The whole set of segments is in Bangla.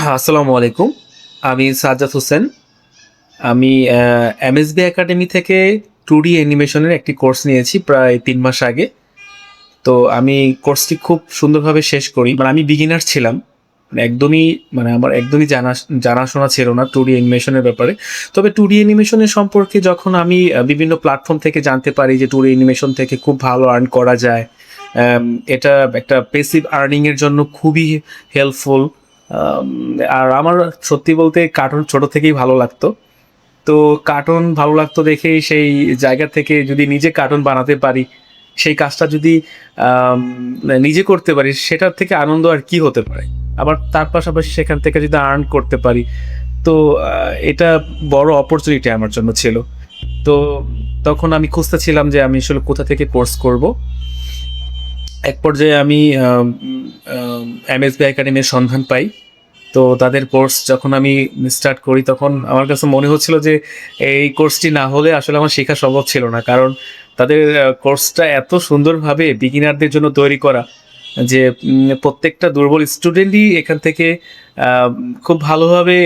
আসসালামু আলাইকুম। আমি সাজ্জাদ হোসেন। আমি এমএসবি একাডেমি থেকে টু ডি অ্যানিমেশনের একটি কোর্স নিয়েছি প্রায় তিন মাস আগে। তো আমি কোর্সটি খুব সুন্দরভাবে শেষ করি। মানে আমি বিগিনার ছিলাম। মানে একদমই মানে আমার একদমই জানা, জানাশোনা ছিল না টু ডি অ্যানিমেশনের ব্যাপারে। তবে টু ডি অ্যানিমেশনের সম্পর্কে যখন আমি বিভিন্ন প্ল্যাটফর্ম থেকে জানতে পারি যে টু ডি অ্যানিমেশন থেকে খুব ভালো আর্ন করা যায় এটা একটা পেসিভ আর্নিংয়ের জন্য খুবই হেল্পফুল আর আমার সত্যি বলতে কার্টুন ছোট থেকেই ভালো লাগতো। তো কার্টুন ভালো লাগতো দেখেই সেই জায়গা থেকে যদি নিজে কার্টুন বানাতে পারি, সেই কাজটা যদি নিজে করতে পারি, সেটার থেকে আনন্দ আর কি হতে পারে? আবার তার পাশাপাশি সেখান থেকে যদি আর্ন করতে পারি, তো এটা বড় অপরচুনিটি আমার জন্য ছিল। তো তখন আমি খুঁজতেছিলাম যে আমি আসলে কোথা থেকে কোর্স করব। এক পর্যায়ে আমি এমএসবি একাডেমির সন্ধান পাই। তো তাদের কোর্স যখন আমি স্টার্ট করি, তখন আমার কাছে মনে হচ্ছিল যে এই কোর্সটি না হলে আসলে আমার শেখা সম্ভব ছিল না। কারণ তাদের কোর্সটা এত সুন্দরভাবে বিগিনারদের জন্য তৈরি করা যে প্রত্যেকটা দুর্বল স্টুডেন্টই এখান থেকে খুব ভালোভাবে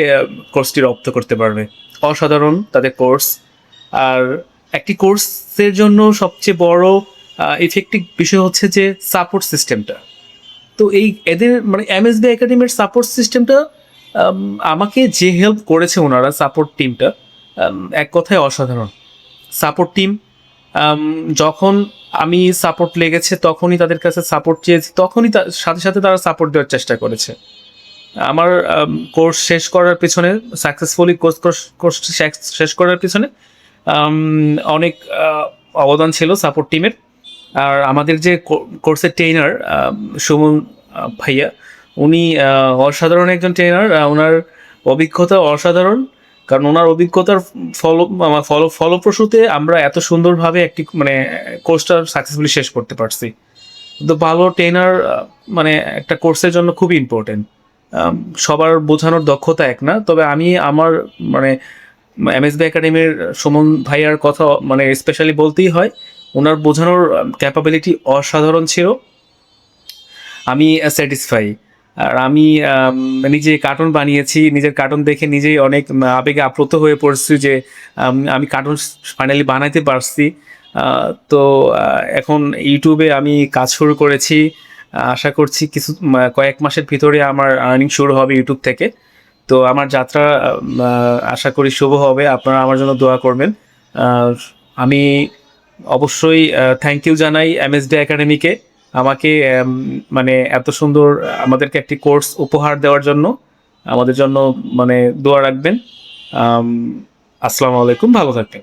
কোর্সটি রপ্ত করতে পারবে। অসাধারণ তাদের কোর্স আর একটি কোর্সের জন্য সবচেয়ে বড় ইফেক্টিভ বিষয় হচ্ছে যে সাপোর্ট সিস্টেমটা তো এই এদের মানে এমএসবি একাডেমির সাপোর্ট সিস্টেমটা আমাকে যে হেল্প করেছে ওনারা সাপোর্ট টিমটা এক কথায় অসাধারণ। সাপোর্ট টিম যখন আমি সাপোর্ট লেগেছে, তখনই তাদের কাছে সাপোর্ট চেয়েছি, তখনই সাথে সাথে তারা সাপোর্ট দেওয়ার চেষ্টা করেছে। আমার কোর্স শেষ করার পেছনে সাকসেসফুলি কোর্স কোর্স শেষ করার পেছনে অনেক অবদান ছিল সাপোর্ট টিমের আর আমাদের যে কোর্সের ট্রেনার সুমন ভাইয়া, উনি অসাধারণ একজন ট্রেনার ওনার অভিজ্ঞতা অসাধারণ, কারণ ওনার অভিজ্ঞতার ফল আমার ফল, ফলপ্রসূতে আমরা এত সুন্দরভাবে একটি মানে কোর্সটা সাকসেসফুলি শেষ করতে পারছি। তো ভালো ট্রেনার মানে একটা কোর্সের জন্য খুব ইম্পর্টেন্ট সবার বোঝানোর দক্ষতা এক না, তবে আমি আমার মানে এমএসবি একাডেমির সুমন ভাইয়ার কথা মানে স্পেশালি বলতেই হয় ওনার বোঝানোর ক্যাপাবিলিটি অসাধারণ ছিল। আমি স্যাটিসফাই আর আমি নিজে কার্টুন বানিয়েছি, নিজের কার্টুন দেখে নিজেই অনেক আবেগে আপ্লুত হয়ে পড়ছি যে, আমি কার্টুন ফাইনালি বানাইতে পারছি। তো এখন ইউটিউবে আমি কাজ শুরু করেছি। আশা করছি কিছু কয়েক মাসের ভিতরে আমার আর্নিং শুরু হবে ইউটিউব থেকে। তো আমার যাত্রা আশা করি শুভ হবে। আপনারা আমার জন্য দোয়া করবেন। আমি অবশ্যই থ্যাংক ইউ জানাই এমএসডি একাডেমিকে আমাকে মানে এত সুন্দর, আমাদেরকে একটি কোর্স উপহার দেওয়ার জন্য, আমাদের জন্য মানে দোয়া রাখবেন। আসসালামু আলাইকুম, ভালো থাকবেন।